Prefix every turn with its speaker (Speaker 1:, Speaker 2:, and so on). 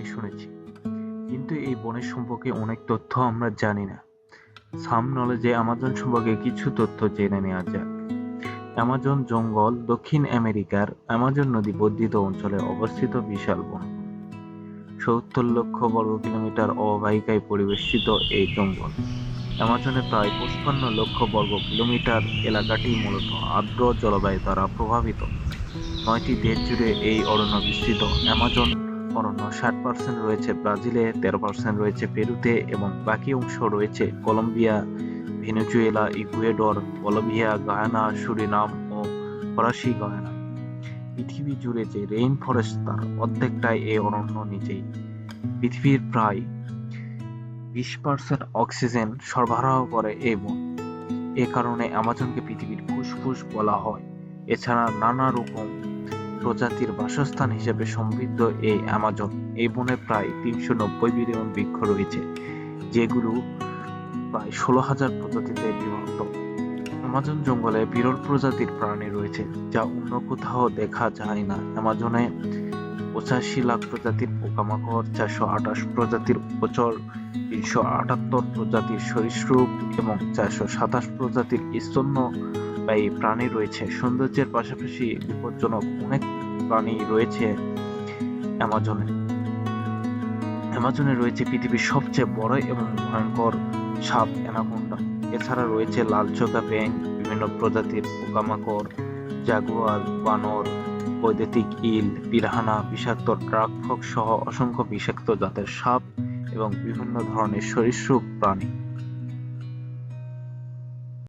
Speaker 1: শুনেছি। কিন্তু এই বনের সম্পর্কে অনেক তথ্য আমরা জানি না। সাম নলেজে অ্যামাজন সম্পর্কে কিছু তথ্য জেনে নেওয়া যাক। অ্যামাজন জঙ্গল, দক্ষিণ আমেরিকার অ্যামাজন নদী বর্ধিত অঞ্চলে অবস্থিত বিশাল বন। সত্তর লক্ষ বর্গ কিলোমিটার অববাহিকায় পরিবেষ্টিত এই জঙ্গল। অ্যামাজনে প্রায় পঁচপান্ন লক্ষ বর্গ কিলোমিটার এলাকাটি মূলত আর্দ্র জলবায়ু দ্বারা প্রভাবিত। নয়টি দেশ জুড়ে এই অরণ্য বিস্তৃত। অ্যামাজন অরণ্য ষাট পার্সেন্ট রয়েছে ব্রাজিলে, তেরো পার্সেন্ট রয়েছে পেরুতে এবং বাকি অংশ রয়েছে Colombia, Venezuela, Ecuador Bolivia Guyana, Suriname ও ফরাসি গায়ানা। পৃথিবী জুড়ে যে রেইন ফরেস্ট তার অর্ধেকটাই এই অরণ্য নিজেই। পৃথিবীর প্রায় বিশ পার্সেন্ট অক্সিজেন সরবরাহ করে এই বন। এ কারণে অ্যামাজনকে পৃথিবীর ফুসফুস বলা হয়। এছাড়া নানা রকম প্রজাতির বাসস্থান হিসেবে সমৃদ্ধ এই আমাজন। এই বনে প্রায় তিনশো নব্বই মিলিয়ন বৃক্ষ রয়েছে, যেগুলো প্রায় ষোলো হাজার প্রজাতিতে বিভক্ত। অ্যামাজন জঙ্গলে বিরল প্রজাতির প্রাণী রয়েছে, যা অন্য কোথাও দেখা যায় না। অ্যামাজনে পঁচাশি লাখ প্রজাতির পোকামাকড়, চারশো আঠাশ প্রজাতির উপচর, তিনশো আটাত্তর প্রজাতির সরীসৃপ এবং চারশো সাতাশ প্রজাতির স্তন্যপায়ী প্রাণী রয়েছে। সৌন্দর্যের পাশাপাশি বিপজ্জনক অনেক প্রাণী রয়েছে অ্যামাজনে। অ্যামাজনে রয়েছে পৃথিবীর সবচেয়ে বড় এবং ভয়ঙ্কর সাপ অ্যানাকোন্ডা। এছাড়া রয়েছে লাল চোখা ব্যাঙ, বিভিন্ন প্রজাতির পোকামাকড়, জাগুয়ার, বানর বৈদ্যুতিক ইল, পিরাহানা, বিষাক্ত ড্রাগফক সহ অসংখ্য বিষাক্ত জাতের সাপ এবং বিভিন্ন ধরনের সরীসৃপ প্রাণী।